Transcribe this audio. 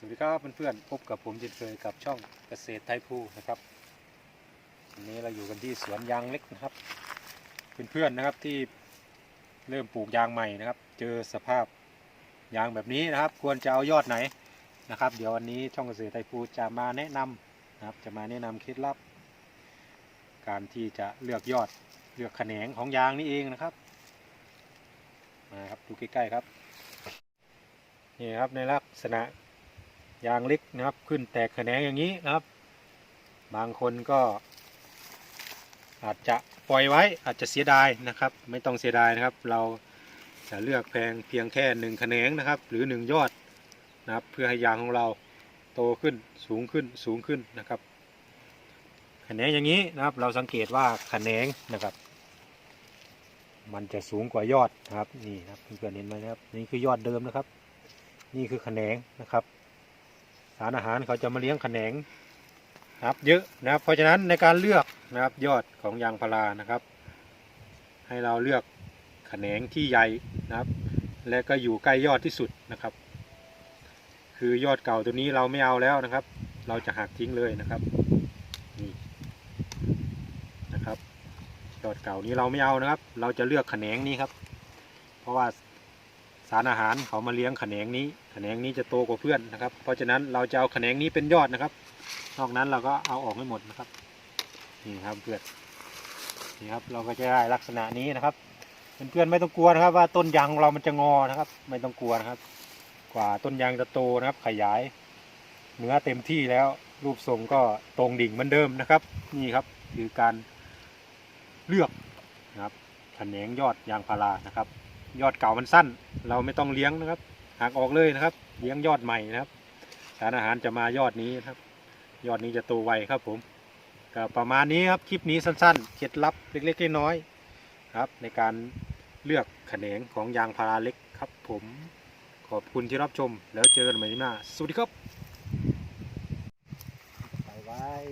สวัสดีครับเพื่อนๆพบกับผมเช่นเคยกับช่องเกษตรไทยภูนะครับวันนี้เราอยู่กันที่สวนยางเล็กนะครับเพื่อนๆนะครับที่เริ่มปลูกยางใหม่นะครับ เจอสภาพยางแบบนี้นะครับ ควรจะเอายอดไหนนะครับ เดี๋ยววันนี้ช่องเกษตรไทยภูจะมาแนะนำนะครับ จะมาแนะนำเคล็ดลับ การที่จะเลือกยอดเลือกแขนงของยางนี่เองนะครับมาครับดูใกล้ๆครับนี่ครับในลักษณะ ยางเล็กนะครับ ขึ้นแตกแขนงอย่างนี้นะครับ บางคนก็ อาจจะปล่อยไว้อาจจะเสียดายนะครับ ไม่ต้องเสียดายนะครับ เราจะเลือกแพงเพียงแค่หนึ่งแขนงนะครับ หรือหนึ่งยอดนะครับ เพื่อให้ยางของเราโตขึ้นสูงขึ้นสูงขึ้นนะครับแขนงอย่างนี้นะครับ เราสังเกตว่าแขนงนะครับ มันจะสูงกว่ายอดนะครับนี่นะครับเพื่อนๆเห็นไหมนะครับ นี่คือยอดเดิมนะครับ นี่คือแขนงนะครับ สารอาหารเขาจะมาเลี้ยงแขนงนะครับเยอะนะครับ เพราะฉะนั้นในการเลือกนะครับยอดของยางพารานะครับ ให้เราเลือกแขนงที่ใหญ่นะครับ และก็อยู่ใกล้ยอดที่สุดนะครับ คือยอดเก่าตัวนี้เราไม่เอาแล้วนะครับ เราจะหักทิ้งเลยนะครับนี่นะครับยอดเก่านี้เราไม่เอานะครับ เราจะเลือกแขนงนี้ครับ เพราะว่า สารอาหารเขามาเลี้ยงแขนงนี้แขนงนี้จะโตกว่าเพื่อนนะครับ เพราะฉะนั้นเราจะเอาแขนงนี้เป็นยอดนะครับ นอกนั้นเราก็เอาออกไม่หมดนะครับนี่ครับเพื่อนนี่ครับเราก็จะได้ลักษณะนี้นะครับเพื่อนๆไม่ต้องกลัวนะครับ ว่าต้นยางของเรามันจะงอนะครับ ไม่ต้องกลัวนะครับ กว่าต้นยางจะโตนะครับ ขยายเนื้อเต็มที่แล้วรูปทรงก็ตรงดิ่งเหมือนเดิมนะครับ นี่ครับคือการเลือกนะครับแขนงยอดยางพารานะครับ ยอดเก่ามันสั้น เราไม่ต้องเลี้ยงนะครับหักออกเลยนะครับ เลี้ยงยอดใหม่นะครับ สารอาหารจะมายอดนี้นะครับ ยอดนี้จะโตไวครับผมก็ประมาณนี้ครับคลิปนี้สั้นๆเคล็ดลับเล็กๆน้อยๆครับ ในการเลือกแขนงของยางพาราเล็กครับผมขอบคุณที่รับชม แล้วเจอกันใหม่หน้า สวัสดีครับบายบาย